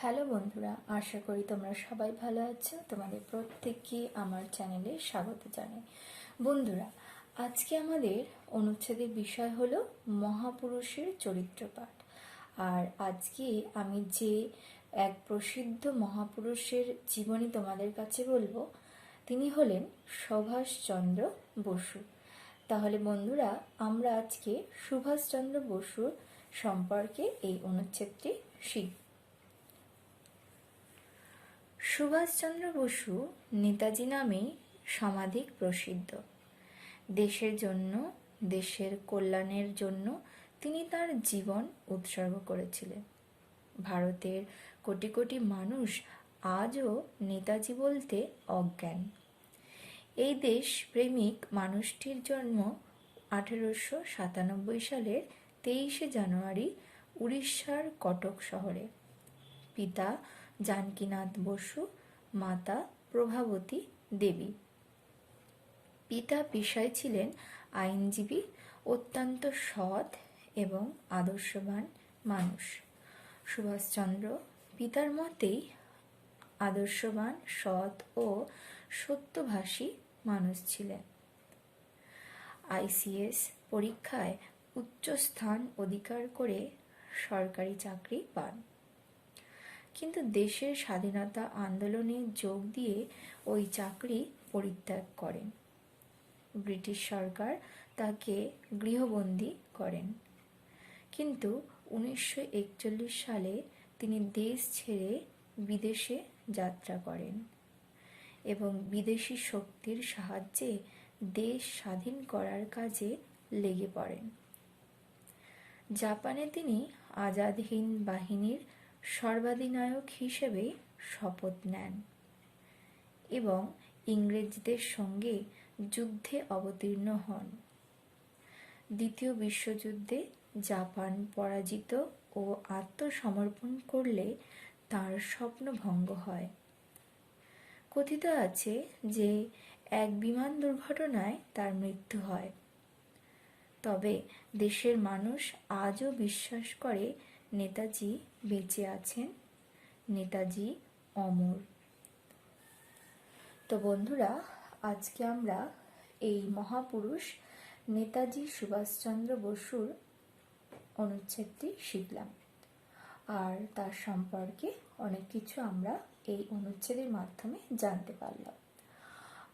Hello বন্ধুরা, আশা করি তোমরা সবাই ভালো আছো তোমাদের প্রত্যেককে আমার চ্যানেলে স্বাগত জানাই। বন্ধুরা, আজকে আমাদের অনুচ্ছেদের বিষয় হলো মহাপুরুষের চরিত্র পাঠ। আর আজকে আমি যে এক প্রসিদ্ধ মহাপুরুষের জীবনী তোমাদের কাছে বলব, তিনি হলেন সুভাষচন্দ্র বসু। তাহলে বন্ধুরা, আমরা আজকে সুভাষচন্দ্র বসুর সম্পর্কে এই অনুচ্ছেদটি শিখব। সুভাষচন্দ্র বসু নেতাজি নামেই সমাধিক প্রসিদ্ধ। দেশের জন্য, দেশের কল্যাণের জন্য তিনি তার জীবন উৎসর্গ করেছিলেন। ভারতের কোটি কোটি মানুষ আজও নেতাজি বলতে অজ্ঞান। এই দেশ প্রেমিক মানুষটির জন্ম আঠেরোশো সাতানব্বই সালের তেইশে জানুয়ারি উড়িষ্যার কটক শহরে। পিতা জানকীনাথ বসু, মাতা প্রভাবতী দেবী। পিতা পেশায় ছিলেন আইনজীবী, অত্যন্ত সৎ এবং আদর্শবান মানুষ। সুভাষচন্দ্র পিতার মতেই আদর্শবান, সৎ ও সত্যভাষী মানুষ ছিলেন। আইসিএস পরীক্ষায় উচ্চ স্থান অধিকার করে সরকারি চাকরি পান। কিন্তু দেশের স্বাধীনতা আন্দোলনে যোগ দিয়ে ওই চাকরি পরিত্যাগ করেন। ব্রিটিশ সরকার তাকে গৃহবন্দী করেন। কিন্তু উনিশশো একচল্লিশ সালে তিনি দেশ ছেড়ে বিদেশে যাত্রা করেন এবং বিদেশি শক্তির সাহায্যে দেশ স্বাধীন করার কাজে লেগে পড়েন। জাপানে তিনি আজাদ হিন্দ বাহিনীর সর্বাধিনায়ক হিসেবে শপথ নেন এবং ইংরেজদের সঙ্গে যুদ্ধে অবতীর্ণ হন। দ্বিতীয় বিশ্বযুদ্ধে জাপান পরাজিত ও আত্মসমর্পণ করলে তার স্বপ্ন ভঙ্গ হয়। কথিত আছে যে, এক বিমান দুর্ঘটনায় তার মৃত্যু হয়। তবে দেশের মানুষ আজও বিশ্বাস করে নেতাজি বেঁচে আছেন। নেতাজি অমর। তো বন্ধুরা, আজকে আমরা এই মহাপুরুষ নেতাজি সুভাষচন্দ্র বসুর অনুচ্ছেদটি শিখলাম। আর তার সম্পর্কে অনেক কিছু আমরা এই অনুচ্ছেদের মাধ্যমে জানতে পারলাম।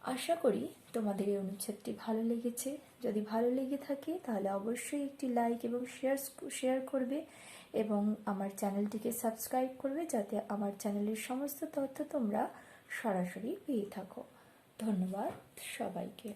আশা করি তোমাদের এই অনুচ্ছেদটি ভালো লেগেছে। যদি ভালো লেগে থাকে, তাহলে অবশ্যই একটি লাইক এবং শেয়ার শেয়ার করবে এবং আমার চ্যানেলটিকে সাবস্ক্রাইব করবে যাতে আমার চ্যানেলের সমস্ত তথ্য তোমরা সরাসরি পেয়ে থাকো। ধন্যবাদ সবাইকে।